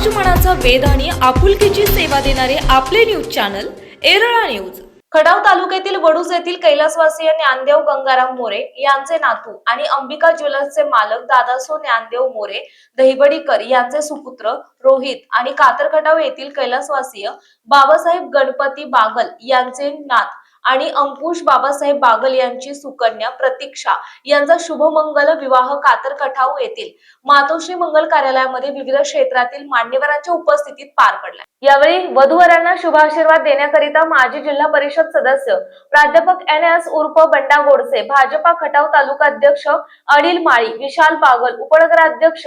समाजमनाचा वेद आणि आपुलकीची सेवा देणारे आपले news channel Erala news. Khadav तालुक्यातील वडूज येथील कैलासवासीय ज्ञानदेव गंगाराम मोरे यांचे नातू आणि अंबिका ज्वेलर्सचे मालक दादासो ज्ञानदेव मोरे दहिवडीकर यांचे सुपुत्र रोहित आणि कातरखटाव येथील कैलासवासीय बाबासाहेब गणपती बागल यांचे नात आणि अंकुश बाबासाहेब बागल यांची सुकन्या प्रतीक्षा. यांचा शुभमंगल विवाह कातरकठाऊ येथील मातोश्री मंगल कार्यालयामध्ये विविध क्षेत्रातील मान्यवरांच्या उपस्थितीत पार पडला. यावेळी वधूवरांना शुभाशीर्वाद देण्याकरिता माजी जिल्हा परिषद सदस्य प्राध्यापक एन एस उर्फ बंडा गोडसे भाजपा खटाव तालुका अध्यक्ष अनिल माळी विशाल बागल उपनगराध्यक्ष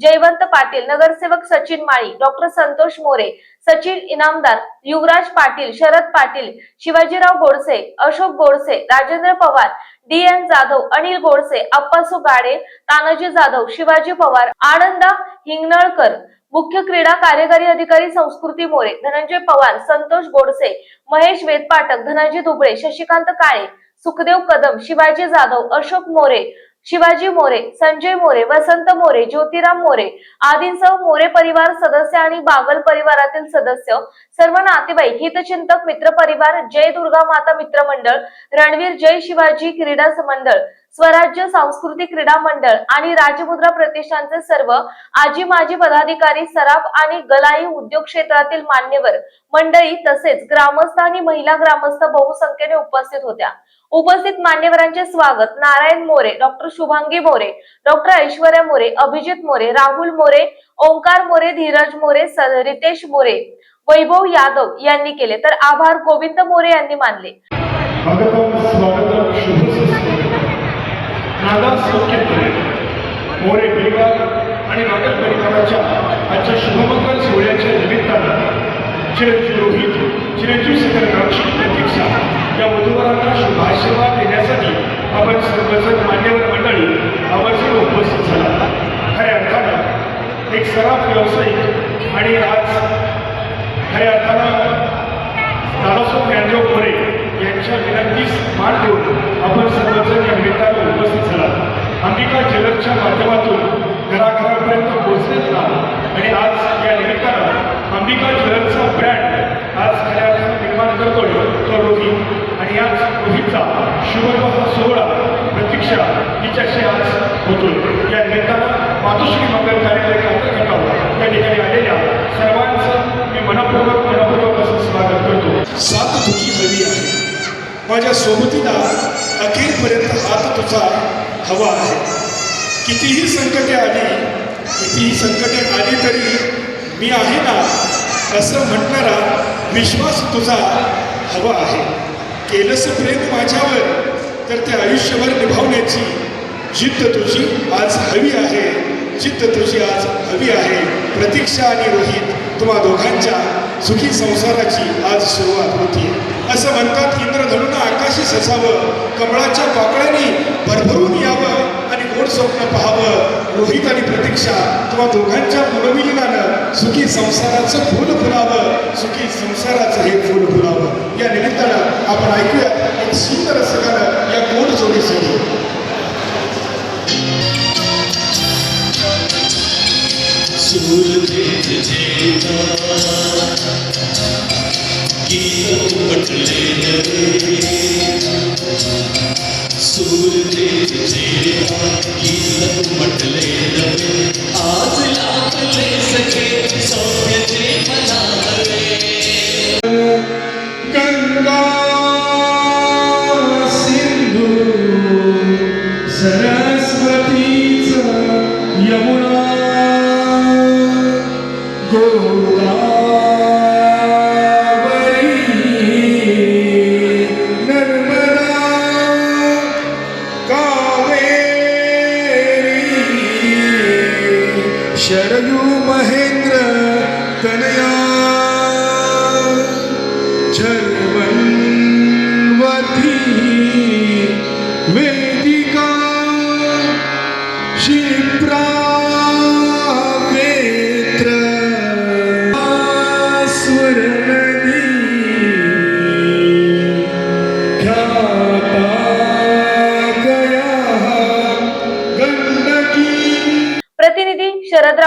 जयवंत पाटील नगरसेवक Sachin Mali doctor Santosh More Sachin Inamdar Yuvraj Patil Sharad Patil Shivajirao Godse Ashok Godse Rajendra Pawar D N Jadhav Anil Godse Appasu Gade Tanaji Jadhav Shivaji Pawar Ananda Hinganalkar मुख्य क्रीडा कार्यकारी अधिकारी संस्कृती मोरे धनंजय पवार संतोष गोडसे महेश वेदपाटक धनंजय दुबळे शशिकांत काळे सुखदेव कदम शिवाजी जाधव अशोक मोरे शिवाजी मोरे संजय मोरे वसंत मोरे ज्योतिराम मोरे आदींसह मोरे परिवार सदस्य आणि बागल परिवारातील सदस्य सर्व नातेवाईक हितचिंतक मित्र परिवार जय दुर्गा माता मित्र मंडळ रणवीर जय शिवाजी क्रीडा मंडळ स्वराज्य सांस्कृतिक क्रीडा मंडळ आणि राजमुद्रा प्रतिष्ठानचे सर्व आजी माजी पदाधिकारी सराफ आणि गलाई उद्योग क्षेत्रातील मान्यवर मंडळी तसेच ग्रामस्थ आणि महिला ग्रामस्थ बहुसंख्येने उपस्थित होत्या. उपस्थित मान्यवरांचे स्वागत नारायण मोरे डॉक्टर शुभांगी मोरे डॉक्टर ऐश्वर्या मोरे अभिजित मोरे राहुल मोरे ओंकार मोरे धीरज मोरे रितेश मोरे वैभव यादव यांनी केले. तर आभार गोविंद मोरे यांनी मानले. नादा सौख्यपुरे मोरे परिवार आणि नागल परिवाराच्या आजच्या शुभमंगल सोहळ्याच्या निमित्तानं चिरंजीव रोहित चिरंजीव सकल राक्षी प्रतीक्षा या वधूवरांना शुभाशीर्वाद देण्यासाठी आपण सर्वजण मान्यवर मंडळी आवर्जून उपस्थित झाला. खऱ्या अर्थानं एक सराफ व्यावसायिक आणि आज खऱ्या अर्थानं दादासाहेब यांच्या मोरे यांच्या विनंतीस मान देऊन आपण सर्वजण या निमित्तानं उपस्थित झाला अंबिका ज्वेलर्सच्या माध्यमातून घराघरापर्यंत पोहोचलेला आणि आज या निमित्तानं अंबिका ज्वेलर्सचा ब्रँड आज खऱ्या अर्थानं निर्माण करतोय तो रोहित आणि आज शुभविवाह सोहळा प्रतीक्षा हिच्याशी आज होतोय. या निमित्तानं मातोश्री मंगल कार्यालय कातर घटाव या ठिकाणी आलेल्या सर्वांचं मी मनपूर्वक मनपूर्वक असं स्वागत करतो. साथ तुझी हवी आहे. माझ्या सोबतीला अखेरपर्यंत हात तुझा हवा आहे. कितीही संकटे आली कितीही संकटे आली तरी मी आहे ना असं म्हणणारा विश्वास तुझा हवा आहे. केलंस प्रेम माझ्यावर तर ते आयुष्यभर निभावण्याची जिद्द तुझी आज हवी आहे. जिद्द तुझी आज हवी आहे. प्रतीक्षा आणि रोहित तुम्हा दोघांच्या सुखी संसाराची आज सुरुवात होती असं म्हणतात इंद्रधनुनं आकाशी ससावं कमळाच्या पाकळ्यांनी भरभरून यावं आणि गोड स्वप्न पाहावं. रोहित आणि प्रतीक्षा तुम्हा दोघांच्या मुलमिलिनानं सुखी संसाराचं फूल फुलावं. आपण ऐकूया एक सुंदर असं गाणं या गोड जोडीसाठी आज शरयू महेंद्र तनया झरवन्वती वेदिका शिप्रा